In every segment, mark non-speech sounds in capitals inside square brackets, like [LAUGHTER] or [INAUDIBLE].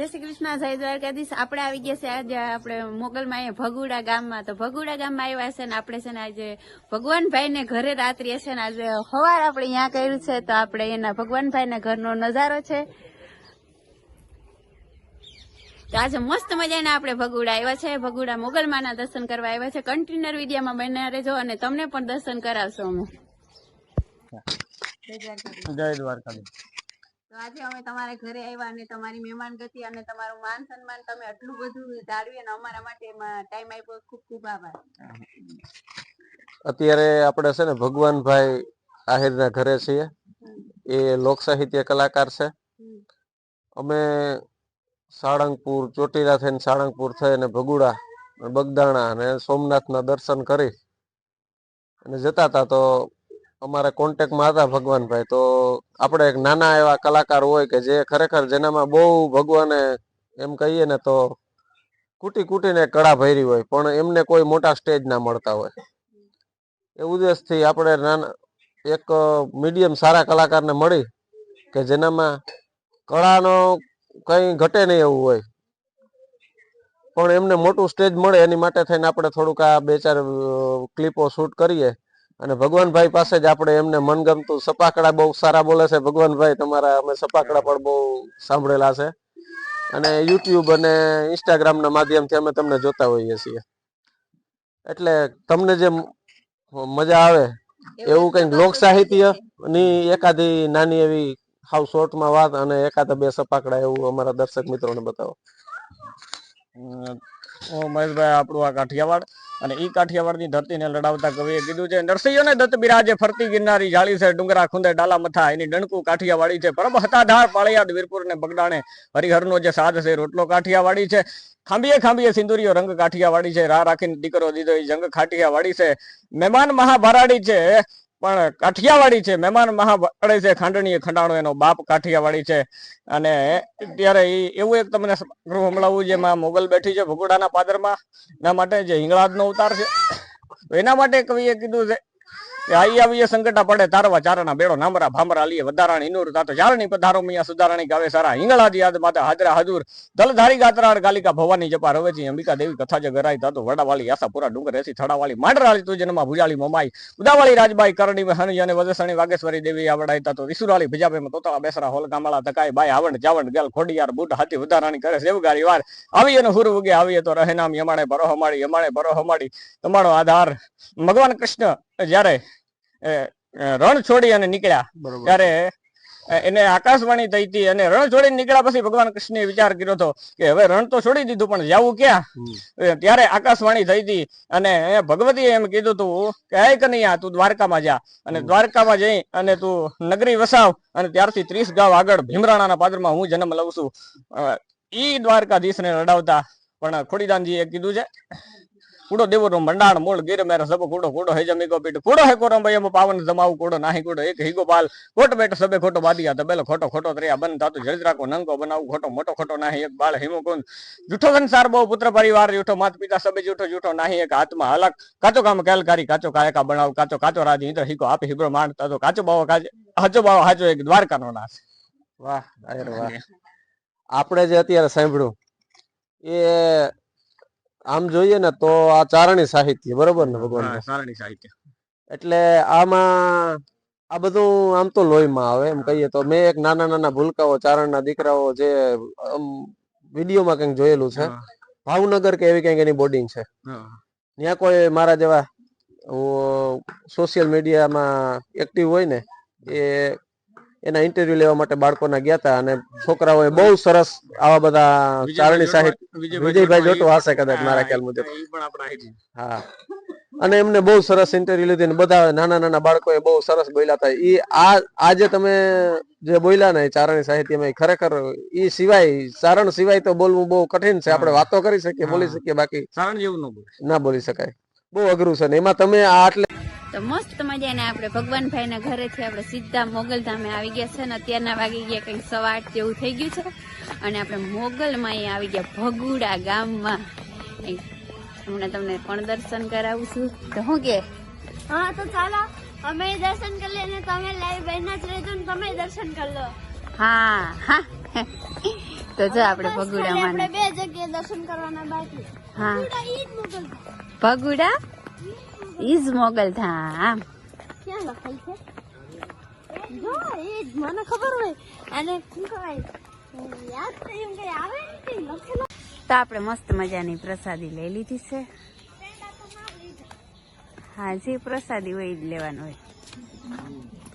જય શ્રી કૃષ્ણ, જય દ્વારકાધીશ. આપણે આવી ગયા છે આજે આપણે મોગલમાં એ ભગુડા ગામમાં. તો ભગુડા ગામમાં આવ્યા છે ને આપણે છે ને આજે ભગવાનભાઈ ને ઘરે રાત્રિએ છે ને આજે હવાર આપણે અહીંયા કર્યું છે, તો આપણે એના ભગવાનભાઈ ના ઘરનો નજારો છે. તો આજે મસ્ત મજાના આપણે ભગુડા આવ્યા છે. ભગુડા મોગલમાના દર્શન કરવા આવ્યા છે. કન્ટેનર વિડીયામાં બન્યા રહેજો અને તમને પણ દર્શન કરાવશો અમે. જય દ્વારકાધીશ. તો આજે અમે તમારા ઘરે આવ્યા અને તમારી મહેમાન ગતિ અને તમારું માન સન્માન તમે આટલું બધું જાળવી અને અમારા માટે ટાઈમ આપ્યો. ખૂબ ખૂબ આભાર. અત્યારે આપણે છે ને ભગવાનભાઈ આહિરના ઘરે છીએ. એ લોક સાહિત્ય કલાકાર છે. અમે સાળંગપુર, ચોટીલા થઈને સાળંગપુર થઈને ભગુડા, બગદાણા અને સોમનાથના દર્શન કરી અને જતા હતા તો અમારા કોન્ટેક્ટમાં હતા ભગવાનભાઈ, તો આપણે એક નાના એવા કલાકાર હોય કે જે ખરેખર જેનામાં બહુ ભગવાને એમ કહીએ ને તો કૂટી કૂટીને કળા ભરી હોય, પણ એમને કોઈ મોટા સ્ટેજ ના મળતા હોય. એ ઉદ્દેશથી આપણે નાના, એક મીડિયમ સારા કલાકારને મળી કે જેનામાં કળાનો કંઈ ઘટે નહીં એવું હોય. પણ એમને મોટું સ્ટેજ મળે, એની માટે થઈને આપણે થોડુંક આ બે ચાર ક્લિપો શૂટ કરીએ. અને ભગવાનભાઈ પાસે જ આપણે એમને મનગમતું સપાકડા બહુ સારા બોલે છે. ભગવાનભાઈ તમારા અમે સપાકડા પણ બહુ સાંભળેલા છે. અને યુટ્યુબ અને ઇન્સ્ટાગ્રામના માધ્યમથી અમે તમને જોતા હોઈએ છીએ. એટલે તમને જે મજા આવે એવું કંઈક લોક સાહિત્યની એકાદી નાની એવી હાવ શોર્ટમાં વાત અને એકાદા બે સપાકડા એવું અમારા દર્શક મિત્રોને બતાવો. મહેશભાઈ, આપણું આ કાઠિયાવાડ અને ઈ કાઠિયાવાડની ધરતીને લડાવતા કવિએ કીધું છે, નરસિંહોને દત્ત બિરાજે ફરતી ગિરનારી જાળી છે, ડુંગરા ખુંદે ડાલા મથા, એની ડણકું કાઠિયાવાડી છે પરમ હતા ધાર પાળિયાદ વીરપુર ને બગડાણે, હરિહરનો જે સાધ છે રોટલો કાઠિયાવાડી છે. ખાંભીએ ખાંભીએ સિંદુરીઓ રંગ કાઠિયાવાડી છે, રાહ રાખીને દીકરો દીધો એ જંગ કાઠિયાવાડી છે. મહેમાન મહાભરાડી છે પણ કાઠિયાવાડી છે, મહેમાન મહા પડે છે ખાંડણીએ ખંડાણો એનો બાપ કાઠિયાવાડી છે. અને ત્યારે એ એવું એક તમને ગૃહ હમણાં જેમાં મોગલ બેઠી છે ભગોડાના પાદરમાં. એના માટે જે હિંગળાજનો અવતાર છે. એના માટે કવિએ કીધું છે આવીએ સંકટા પડે, તારવા ચારણા બેડો, નામરા, ભામરા લીએ વધારાણ ઇનુર તાતો ચારણી પધારો મિયા સુધારણી ગાવે સારા. હિંગળાજી યાદ માતા હાજરા હાજુર. દલધારી ગાત્રાળ ગાલિકા ભવાની જપા રવેજી અંબિકા દેવી કથા જે તાતો વડાવાળી, આશાપુરા ડુંગર એસી થડાવાળી, માંડરાળી તું જન્મા ભુજાળી મમાઈ. ઉદાવાળી રાજબાઈ કરણી હની અને વજસણી વાગેશ્વરી દેવી આવડાઈ તાતો. વિસુરાળી ભિજાભાઈ તોતળા બેસરા હોલ ગામડા તકાય બાય. આવણ જાવણ ગેલ ખોડિયાર બુટ હાથી વધારાણી કરે સેવગારી વાર. આવી અને હુર ઉગે આવીએ તો રહે નામ યમાણે ભરો હમાડી યમાણે ભરો હમાડી તમારો આધાર. ભગવાન કૃષ્ણ જ્યારે રણ છોડી અને નીકળ્યા. ત્યારે એને આકાશવાણી થઈ હતી અને રણ છોડીને નીકળ્યા પછી ભગવાન કૃષ્ણે વિચાર કર્યો હતો કે હવે રણ તો છોડી દીધું પણ જવું ક્યાં? ત્યારે આકાશવાણી થઈ હતી અને એ ભગવતીએ એમ કીધું તું કે હે કનૈયા તું દ્વારકામાં જા. અને દ્વારકામાં જઈ અને તું નગરી વસાવ અને ત્યારથી ત્રીસ ગાવ આગળ ભીમરાણાના પાદરમાં હું જન્મ લઉં છું. ઈ ઈ દ્વારકાધીશને રડાવતા પણ ખોડીદાનજીએ કીધું છે કુડો દેવરો મંડાણ મૂળ ગીર મેર સબ કુડો કુડો હે જમી પીઠ કુડો હે કોરમ એમ પાવન જમાવ કુડો નાહી કુડો એક હિગો પાલ. કોટ બેટ સબે ખોટો બાદિયા તબેલો ખોટો ખોટો ત્રિયા બન તાતો જળજ રાખો નંગો બનાવ ખોટો મોટો ખોટો નાહી એક બાળ હિમો કુંદ. જૂઠો સંસાર બહુ પુત્ર પરિવાર જૂઠો માત પિતા સબે જૂઠો જૂઠો નાહી એક આત્મા અલગ. કાચો કામ કેલકારી કાચો કાયકા બનાવ કાચો કાચો રાજ ઇન્દ્ર હિકો આપ હિબ્રો માંડ તાતો કાચો બાવો કાચો હાચો બાવો હાચો એક દ્વારકાનો નાશ. વાહ આયર વાહ. આપણે જે અત્યારે સાંભળ્યું એ આમ જોઈએ ને તો આ ચારણી સાહિત્ય બરોબર ને ભગવાન? ચારણી સાહિત્ય. એટલે આમાં આ બધું આમ તો લોહીમાં આવે એમ કહીએ તો. મેં એક નાના નાના ભૂલકાઓ ચારણના દીકરાઓ જે વિડીયોમાં કંઈક જોયેલું છે. ભાવનગર કે એવી કંઈક એની બોર્ડિંગ છે. ત્યાં કોઈ મારા જેવા સોશિયલ મીડિયામાં એક્ટિવ હોય ને એ એના ઇન્ટરવ્યુ લેવા માટે બાળકોના ગયા હતા અને છોકરાઓએ બહુ સરસ આવા બધા ચારણી સાહિત્ય વિજયભાઈ જોટો હશે કદાચ મારા ખ્યાલ મુજબ. હા. અને એમને બહુ સરસ ઇન્ટરવ્યુ લીધી ને બધા નાના નાના બાળકોએ બહુ સરસ બોલ્યા હતા. એ આ આજે તમે જે બોલ્યા ને ચારણી સાહિત્યમાં ખરેખર એ સિવાય ચારણ સિવાય તો બોલવું બહુ કઠિન છે. આપણે વાતો કરી શકીએ બોલી શકીએ બાકી જેવું ના બોલી શકાય. બહુ અઘરું છે ને. એમાં તમે આ આટલે તો મસ્ત મજાને આપણે ભગવાનભાઈ ના ઘરેથી આપણે સીધા મોગલધામે આવી ગયા છે ને અત્યારના વાગી ગયા કંઈક સવાર જેવું થઈ ગયું છે. અને આપણે મોગલમાં આવી ગયા ભગુડા ગામમાં. હમણાં તમને પણ દર્શન કરાવું છું. તો હું કે? હા તો ચાલો. અમે દર્શન કરી લઈએ ને તમે લાઈવ બહેના જ રહેજો ને તમે દર્શન કરી લો. હા હા. તો જો આપણે ભગુડા આપણે બે જગ્યાએ દર્શન કરવાના બાકી. હા. ભગુડા? ઈજ મોગલ ધામ ક્યાં લખાય છે? જો એ મને ખબર હોય. અને શું કહેવાય? યાદ તો એમ કઈ આવે લખેલો તો આપણે મસ્ત મજાની પ્રસાદી લઈ લીધી છે. હા જે પ્રસાદી હોય જ લેવાનું હોય.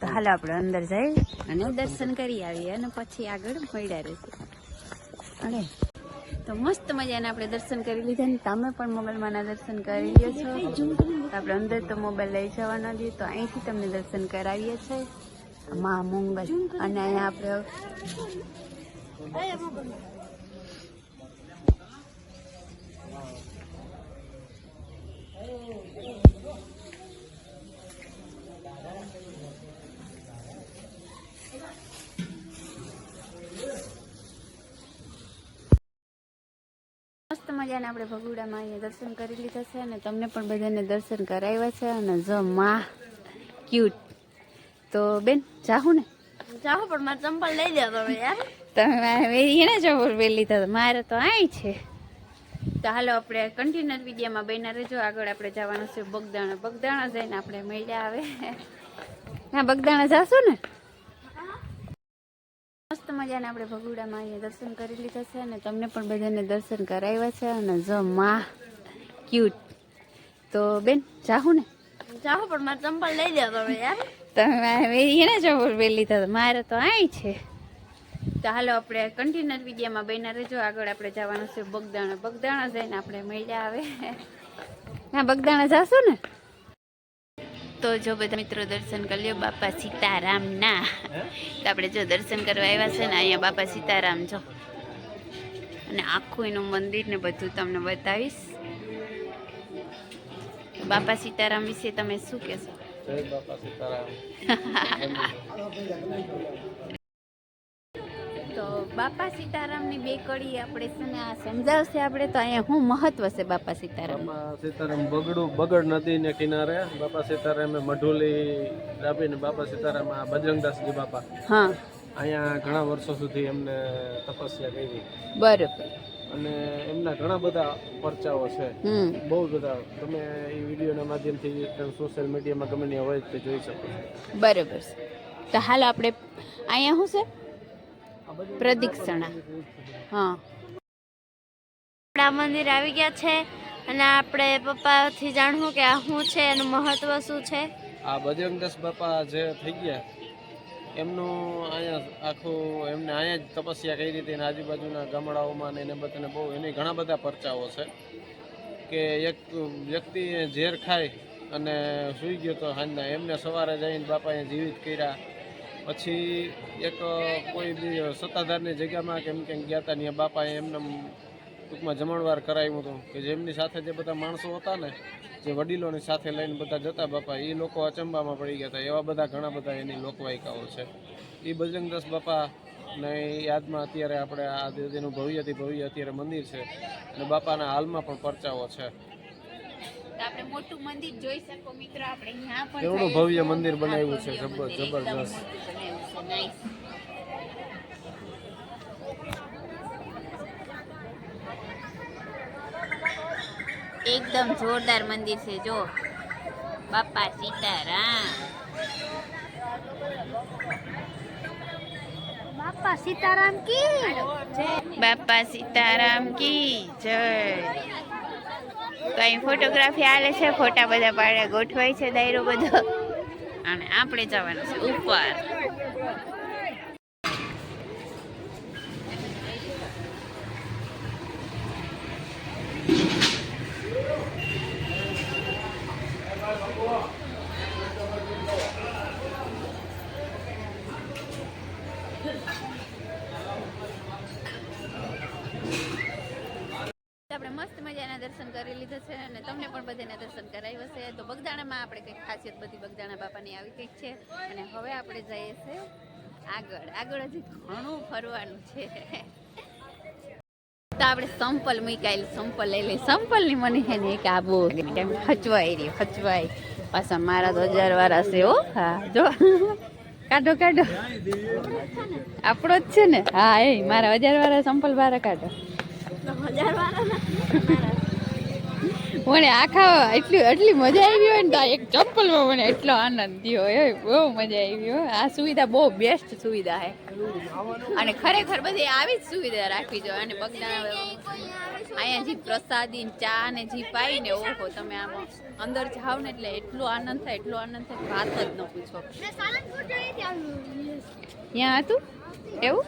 તો હાલો આપણે અંદર જઈ અને દર્શન કરી આવીએ અને પછી આગળ મળ્યા રહેશે. અરે. તો મસ્ત મજાના આપણે દર્શન કરી લીધા ને તમે પણ મોબાઈલમાંના દર્શન કરી લ્યો છો. આપણે અંદર તો મોબાઈલ લઈ જવાના દઈએ તો અહીંથી તમને દર્શન કરાવીએ છીએ. મા મંગલ અને અહીંયા આપણે મજાના આપણે ભગુડામાં અહીંયા દર્શન કરી લીધા છે અને તમને પણ બધાને દર્શન કરાવ્યા છે અને જો મા ક્યુટ તો બેન જાહું ને. જાઓ પણ મારે ચંપલ લઈ તમે યાર. તમે મારે વેરી ને ચપલ પહેરી લીધા મારે તો આય છે. તો હાલો આપણે કન્ટિન્યુઅર વિડીયોમાં બન્યા રહેજો. આગળ આપણે જવાનું છે બગદાણા. બગદાણા જઈને આપણે મળ્યા આવે હા બગદાણા જાશું ને? મસ્ત મજાને આપણે ભગુડામાં અહીંયા દર્શન કરી લીધા છે અને તમને પણ બધાને દર્શન કરાવ્યા છે અને જો માં ક્યુટ તો બેન જાહું ને. જાઓ પણ મારે ચંપલ લઈ જાવ તમે યાર. તમે એને ચંપલ ને પહેરી લીધા મારે તો આય છે. તો હાલો આપણે કન્ટિન્યુઅર વિડીયોમાં બન્યા રહેજો. આગળ આપણે જવાનું છે બગદાણા. બગદાણા જઈને આપણે મળ્યા આવે હા બગદાણા જાશું ને? તો જો બધા મિત્રો દર્શન કરી લ્યો બાપા સીતારામના. તો આપણે જો દર્શન કરવા આવ્યા છે ને અહીંયા બાપા સીતારામ જો. અને આખું એનું મંદિર ને બધું તમને બતાવીશ. બાપા સીતારામ વિશે તમે શું કહેશો? બાપા સીતારામ. [LAUGHS] તો બાપા સીતારામની બે કડી આપણે છે ને આ સમજાવશે આપણે તો અહીંયા શું મહત્વ છે બાપા સીતારામ બાપા સીતારામ બગડું બગડ નદીને કિનારે. બાપા સીતારામે મઢુલી દાબીને બાપા સીતારામ આ બજરંગદાસજી બાપા હા. અહીંયા ઘણા વર્ષો સુધી એમને તપસ્યા કરી. બરોબર. અને એમના ઘણા બધા પરચાઓ છે. બહુ બધા. તમે એ વિડીયોના માધ્યમથી સોશિયલ મીડિયામાં ગમે હોય તે જોઈ શકો બરોબર તો હાલ આપણે અહીંયા શું છે? પ્રદક્ષિણા. હા. આપણા મંદિર આવી ગયા છે અને આપણે પપ્પાથી જાણવું કે આ શું છે, એનું મહત્વ શું છે? આ બજરંગદાસ બાપા જે થઈ ગયા, એમનું અહીંયા આખું એમને અહીંયા જ તપસ્યા કરી હતી અને આજુબાજુના ગામડાઓમાં ને એને બધાને બહુ, એની ઘણા બધા પરચાઓ છે કે એક વ્યક્તિ ઝેર ખાય અને સૂઈ ગયો તો સાંજના એમને સવારે જઈને બાપાએ જીવિત કર્યા. પછી એક કોઈ બી સત્તાધારની જગ્યામાં કેમ કેમ ગયા હતા ત્યાં બાપાએ એમને ટૂંકમાં જમણવાર કરાવ્યું હતું કે જેમની સાથે જે બધા માણસો હતા ને, જે વડીલોની સાથે લઈને બધા જતા બાપા એ લોકો અચંબામાં પડી ગયા હતા એવા બધા ઘણા બધા એની લોકવાયકાઓ છે. એ બજરંગદાસ બાપા ને યાદમાં અત્યારે આપણે આ એનું ભવ્યથી ભવ્ય અત્યારે મંદિર છે અને બાપાના હાલમાં પણ પરચાઓ છે. તો આપણે મોટું મંદિર જોઈ શકો મિત્રો આપણે અહીંયા પણ કેવડું ભવ્ય મંદિર બનાવ્યું છે, જબર- એકદમ જબરજસ્ત. એકદમ જોરદાર મંદિર છે જો. બાપા સીતારામ. બાપા સીતારામ કી? બાપા સીતારામ કી જય. કઈ ફોટોગ્રાફી આલે છે, ફોટા બધા પાડે ગોઠવાય છે દાયરો બધો. અને આપણે જવાનું છે ઉપર. મસ્ત મજાના દર્શન કરી લીધા છે અને તમને પણ બધાને દર્શન કરાવ્યા છે. તો બગદાણામાં આપણે કંઈક ખાસિયત બધી બગદાણા બાપાની આવી કંઈક છે. અને હવે આપણે જઈએ છે આગળ. આગળ હજી ઘણું ફરવાનું છે. તો આપણે સંપલ મૂકાયેલ, સંપલ લઈ લઈ સંપલની મને છે ને એક આ બહુ ખચવાઈ રહી ખચવાઈ પાછા મારા તો હજાર વાળા છે ઓ હા, જો. કાઢો કાઢો. આપણો જ છે ને? હા, એ મારા હજાર વાળા સંપલ વાળા કાઢો. મને આખા એટલી એટલી મજા આવી હોય ને તો એક ચપ્પલમાં મને એટલો આનંદ થયો. એ બહુ મજા આવી હોય. આ સુવિધા બહુ બેસ્ટ સુવિધા છે. અને ખરેખર બધી આવી જ સુવિધા રાખવી જોઈએ. અને બગદાણા અહીંયા જે પ્રસાદી ચા ને જે પાઈ ને ઓહો તમે આમાં અંદર જાઓ ને એટલે એટલો આનંદ થાય એટલો આનંદ થાય વાત જ ન પૂછો. ત્યાં હતું? એવું?